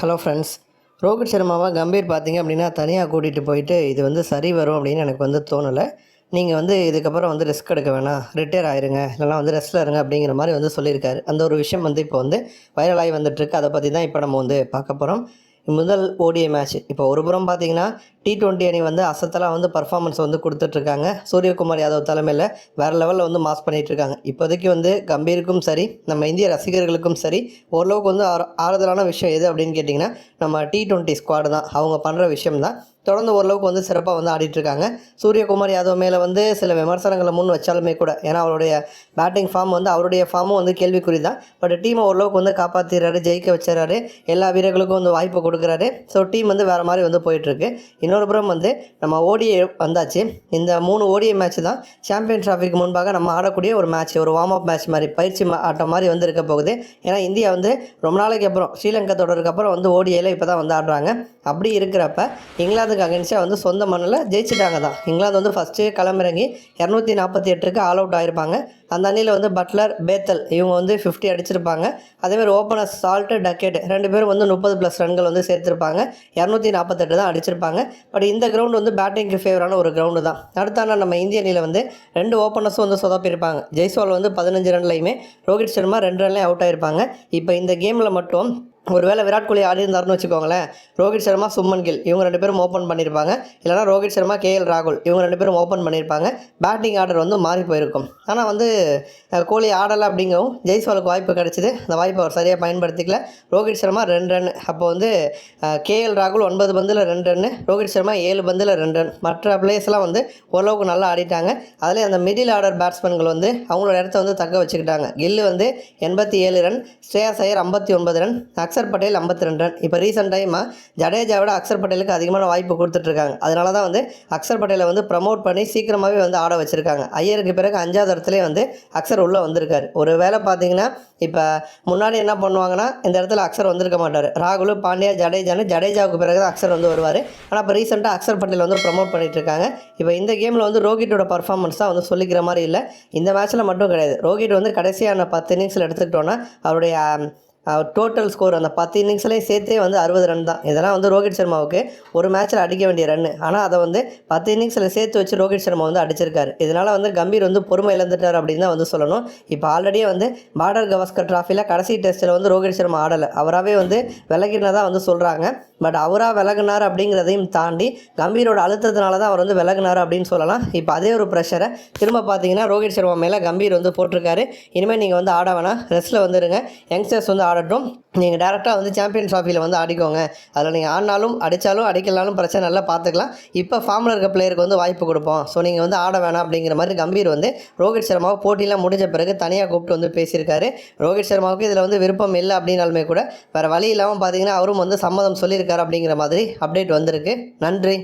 Hello friends. Rohit சர்மாவை கம்பீர் பார்த்தீங்க அப்படின்னா தனியாக கூட்டிகிட்டு போயிட்டு இது வந்து சரி வரும் அப்படின்னு எனக்கு வந்து தோணலை. நீங்கள் வந்து இதுக்கப்புறம் வந்து ரிஸ்க் எடுக்க வேணாம். ரிட்டையர் ஆயிருங்க. இல்லைனா வந்து ரெஸ்ட்டில் இருங்க அப்படிங்கிற மாதிரி வந்து சொல்லியிருக்காரு. அந்த ஒரு விஷயம் வந்து இப்போ வந்து வைரலாகி வந்துட்டுருக்கு அதை பற்றி தான் இப்போ நம்ம வந்து பார்க்க போகிறோம் முதல் ஓடிஐ மேட்ச் இப்போ ஒரு புறம் பார்த்தீங்கன்னா டி டுவெண்ட்டி அணி வந்து அசத்தலாக வந்து பர்ஃபார்மன்ஸ் வந்து கொடுத்துட்ருக்காங்க. சூரியகுமார் யாதவ் தலைமையில் வேறு லெவலில் வந்து மாஸ் பண்ணிகிட்ருக்காங்க இப்போதைக்கு வந்து கம்பீருக்கும் சரி நம்ம இந்திய ரசிகர்களுக்கும் சரி ஓரளவுக்கு வந்து ஆறு- ஆறுதலான விஷயம் எது அப்படின்னு கேட்டிங்கன்னா நம்ம டி டுவெண்ட்டி ஸ்குவாடு தான். அவங்க பண்ணுற விஷயம் தான் தொடர்ந்து ஓரளவுக்கு வந்து சிறப்பாக வந்து ஆடிட்டுருக்காங்க. சூரியகுமார் யாதவ் மேலே வந்து சில விமர்சனங்களை முன் வச்சாலுமே கூட ஏன்னா அவருடைய பேட்டிங் ஃபார்ம் வந்து அவருடைய ஃபார்மும் வந்து கேள்விக்குறி தான் பட் டீமை ஓரளவுக்கு வந்து காப்பாற்றிடுறாரு ஜெயிக்க வச்சுறாரு எல்லா வீரர்களுக்கும் வந்து வாய்ப்பு கொடுக்குறாரு. ஸோ டீம் வந்து வேறு மாதிரி வந்து போயிட்டுருக்கு. இன்னொரு புறம் வந்து நம்ம ஓடிஏ வந்தாச்சு. இந்த மூணு ஓடிஏ மேட்ச் தான் சாம்பியன் ட்ராஃபிக்கு முன்பாக நம்ம ஆடக்கூடிய ஒரு மேட்ச் ஒரு வார்ம் அப் மேட்ச் மாதிரி பயிற்சி மா- ஆட்டம் மாதிரி வந்து இருக்க போகுது. ஏன்னா இந்தியா வந்து ரொம்ப நாளைக்கு அப்புறம் ஸ்ரீலங்கா தொடருக்கு அப்புறம் வந்து ஓடிஏல இப்போ தான் வந்து ஆடுறாங்க. அப்படி இருக்கிறப்ப இங்கிலாந்து இங்கிலாந்துக்கு அகேன்ஸ்டாக வந்து சொந்த மண்ணில் ஜெயிச்சிட்டாங்க தான். இங்கிலாந்து வந்து ஃபஸ்ட்டு களமிறங்கி இரநூத்தி நாற்பத்தி எட்டுக்கு ஆல் அவுட் ஆயிருப்பாங்க. அந்த அணியில் வந்து பட்லர் பேத்தல் இவங்க வந்து ஃபிஃப்டி அடிச்சிருப்பாங்க. அதேமாதிரி ஓப்பனர் சால்ட்டு டக்கெட் ரெண்டு பேரும் வந்து முப்பது ப்ளஸ் ரன்கள் வந்து சேர்த்துருப்பாங்க. இரநூத்தி நாற்பத்தெட்டு தான் அடிச்சிருப்பாங்க. பட் இந்த கிரவுண்டு வந்து பேட்டிங்க்கு ஃபேவரான ஒரு கிரவுண்டு தான். அடுத்தான நம்ம இந்திய அணியில் வந்து ரெண்டு ஓப்பனர்ஸும் வந்து சொதப்பியிருப்பாங்க. ஜெய்ஸ்வால் வந்து பதினஞ்சு ரன்லையுமே ரோஹித் சர்மா ரெண்டு ரன்லேயும் அவுட் ஆயிருப்பாங்க. இப்போ இந்த கேமில் மட்டும் ஒருவேளை விராட் கோலி ஆடிருந்தாருன்னு வச்சுக்கோங்களேன் ரோஹித் சர்மா சும்மன் கில் இவங்க ரெண்டு பேரும் ஓப்பன் பண்ணியிருப்பாங்க. இல்லைனா ரோஹித் சர்மா கேஎல் ராகுல் இவங்க ரெண்டு பேரும் ஓப்பன் பண்ணியிருப்பாங்க. பேட்டிங் ஆர்டர் வந்து மாறி போயிருக்கும். ஆனால் வந்து கோலி ஆடலை அப்படிங்கவும் ஜெய்ஸ்வாலுக்கு வாய்ப்பு கிடச்சிது. அந்த வாய்ப்பை அவர் சரியாக பயன்படுத்திக்கல. ரோஹித் சர்மா ரெண்டு ரன் அப்போ வந்து கேஎல் ராகுல் ஒன்பது பந்தில் ரெண்டு ரன் ரோஹித் சர்மா ஏழு பந்தில் ரெண்டு ரன் மற்ற பிளேயர்ஸ்லாம் வந்து ஓரளவுக்கு நல்லா ஆடிட்டாங்க. அதிலே அந்த மிடில் ஆர்டர் பேட்ஸ்மேன்கள் வந்து அவங்களோட இடத்த வந்து தக்க வச்சுக்கிட்டாங்க. கில்லு வந்து எண்பத்தி ஏழு ரன் ஸ்ரேயா ஐயர் ஐம்பத்தி ஒன்பது ரன் அக்சர் பட்டேல் ஐம்பத்தி ரெண்டு ரன். இப்போ ரீசெண்ட் டைமாக ஜடேஜாவோட அக்சர் பட்டேலுக்கு அதிகமான வாய்ப்பு கொடுத்துட்ருக்காங்க. அதனால தான் வந்து அக்சர் பட்டேலை வந்து ப்ரமோட் பண்ணி சீக்கிரமாகவே வந்து ஆட வச்சுருக்காங்க. ஐயருக்கு பிறகு அஞ்சாவது இடத்துலேயே வந்து அக்சர் உள்ளே வந்திருக்காரு. ஒரு வேளை பார்த்தீங்கன்னா இப்போ முன்னாடி என்ன பண்ணுவாங்கன்னா இந்த இடத்துல அக்சர் வந்திருக்க மாட்டார். ராகுல் பாண்டியா ஜடேஜான்னு ஜடேஜாவுக்கு பிறகு தான் அக்சர் வந்து வருவார். ஆனால் இப்போ ரீசெண்டாக அக்சர் பட்டேல் வந்து ப்ரமோட் பண்ணிகிட்டு இருக்காங்க இப்போ இந்த கேமில் வந்து ரோஹிட்டோட பர்ஃபார்மன்ஸ் தான் வந்து சொல்லிக்கிற மாதிரி இல்லை. இந்த மேட்ச்சில் மட்டும் கிடையாது. ரோஹிட் வந்து கடைசியான பத்து இன்னிங்ஸில் எடுத்துக்கிட்டோன்னா அவருடைய டோட்டல் ஸ்கோர் அந்த பத்து இன்னிங்ஸ்லேயும் சேர்த்தே வந்து அறுபது ரன் தான். இதெல்லாம் வந்து ரோஹித் சர்மாவுக்கு ஒரு மேட்ச்சில் அடிக்க வேண்டிய ரன் ஆனால் அதை வந்து பத்து இன்னிங்ஸில் சேர்த்து வச்சு ரோஹித் சர்மா வந்து அடிச்சிருக்காரு. இதனால் வந்து கம்பீர் வந்து பொறுமை இழந்துட்டார் அப்படின்னு தான் வந்து சொல்லணும். இப்போ ஆல்ரெடியே வந்து பார்டர் கவாஸ்கர் ட்ராஃபியில் கடைசி டெஸ்ட்டில் வந்து ரோஹித் சர்மா ஆடலை. அவராகவே வந்து விலகினதாக வந்து சொல்கிறாங்க பட் அவராக விலகினார் அப்படிங்கிறதையும் தாண்டி கம்பீரோட அழுத்தத்தினால தான் அவர் வந்து விலகினார் அப்படின்னு சொல்லலாம். இப்போ அதே ஒரு ப்ரெஷரை திரும்ப பார்த்தீங்கன்னா ரோஹித் சர்மா மேலே கம்பீர் வந்து போட்டிருக்காரு. இனிமேல் நீங்கள் வந்து ஆட வேணாம். ரெஸ்ட்டில் வந்துடுங்க யங்ஸ்டர்ஸ் வந்து ஆடட்டும். நீங்கள் டேரெக்டாக வந்து சாம்பியன் ட்ராஃபியில் வந்து ஆடிக்கோங்க. அதில் நீங்கள் ஆடினாலும் அடித்தாலும் அடிக்கலாலும் பிரச்சனை நல்லா பார்த்துக்கலாம் இப்போ ஃபார்மில் இருக்க பிளேயருக்கு வந்து வாய்ப்பு கொடுப்போம். ஸோ நீங்கள் வந்து ஆட வேணாம் அப்படிங்கிற மாதிரி கம்பீர் வந்து ரோஹித் சர்மாவை போட்டியெலாம் முடிஞ்ச பிறகு தனியாக கூப்பிட்டு வந்து பேசியிருக்காரு. ரோஹித் சர்மாவுக்கு இதில் வந்து விருப்பம் இல்லை அப்படின்னாலுமே கூட வேறு வழி இல்லாமல் பார்த்தீங்கன்னா அவரும் வந்து சம்மதம் சொல்லியிருக்காரு. அப்படிங்கிற மாதிரி அப்டேட் வந்திருக்கு. நன்றி.